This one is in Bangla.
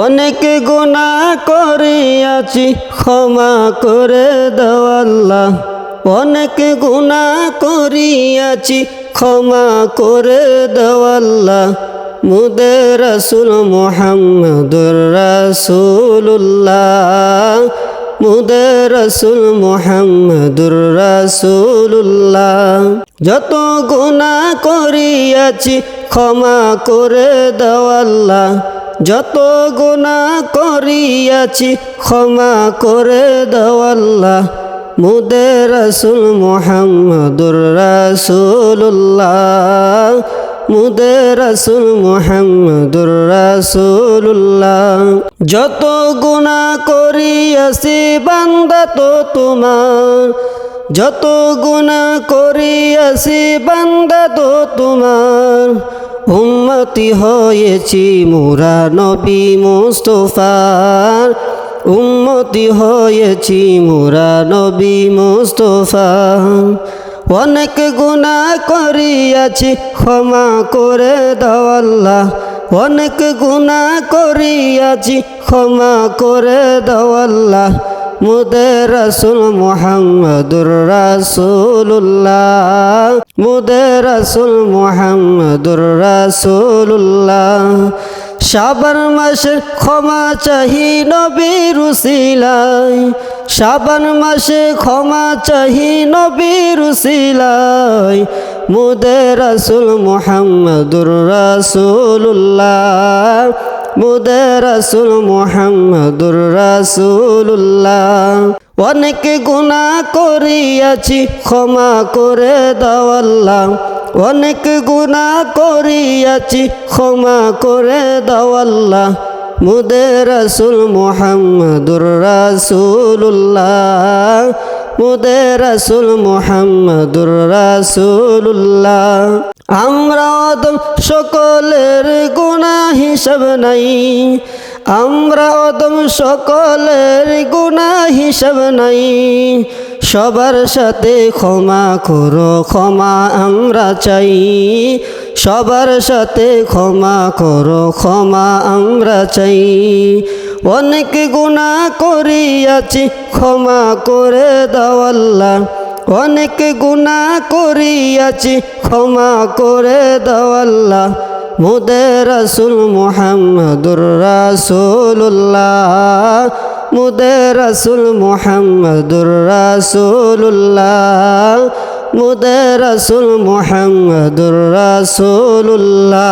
অনেক গুণা করিয়াছি, ক্ষমা করে দেওয়াল্লা অনেক গুণা করিয়াছি, ক্ষমা করে দেওয়াল্লা মুদে রসুল মোহাম্মদুর রসুল্লাহ মুদের রসুল মোহাম্মদুর রসুল্লাহ যত গুণা করিয়াছি, ক্ষমা করে দাও আল্লাহ। যত গুণা করিয়াছি, ক্ষমা করে দাও আল্লাহ। মুদের রসুল মোহাম্মদুর রসুল্লাহ মুদের রসুল মোহাম্মদুর রসুল্লাহ যত গুণা করিয়াছি বান্দা তো তোমার। যত গুণা করিয়াছি বান্দা তো তোমার। উম্মতি হয়েছি মুরা নবী মুস্তফার। উম্মতি হয়েছি মুরা নবী মুস্তফা অনেক গুণা করিয়াছি, ক্ষমা করে দাও আল্লাহ। অনেক গুণা করিয়াছি, ক্ষমা করে দাও আল্লাহ। মুদের রসুল মোহাম্মদুর রাসুল্লাহ মুদের রসুল মোহাম্মদুর রাসুল্লাহ সাবার মাসের ক্ষমা চাহি নবীর উসিলাই সাবান মাসে ক্ষমা চাহি নবীর উসিলাই মুদের রসুল মোহাম্মদুর রাসুল্লাহ মুদের রসুল মোহাম্মদুর রাসুল্লাহ অনেক গুণা করিয়াছি, ক্ষমা করে দাও আল্লাহ। অনেক গুণা করিয়াছি, ক্ষমা করে দাও মুদের রসুল মোহাম্মদুর রাসুল্লাহ মুদের রসুল মোহাম্মদুর রাসুল্লাহ আমরা অদম সকলের গুণা হিসাব নাই, আমরা অদম সকলের গুণা হিসাব নাই। সবার সাথে ক্ষমা করো, ক্ষমা আমরা চাই। সবার সাথে ক্ষমা করো, ক্ষমা আমরা চাই। অনেক গুণা করিয়াছি, ক্ষমা করে দাও আল্লাহ। অনেক গুণা করিয়াছি, ক্ষমা করে দাও আল্লাহ। মুদের রসুল মোহাম্মদুর রাসুল্লাহ মুদের রসুল মোহাম্মদুর রাসুল্লাহ মুদের রসুল মোহাম্মদুর রাসুল্লাহ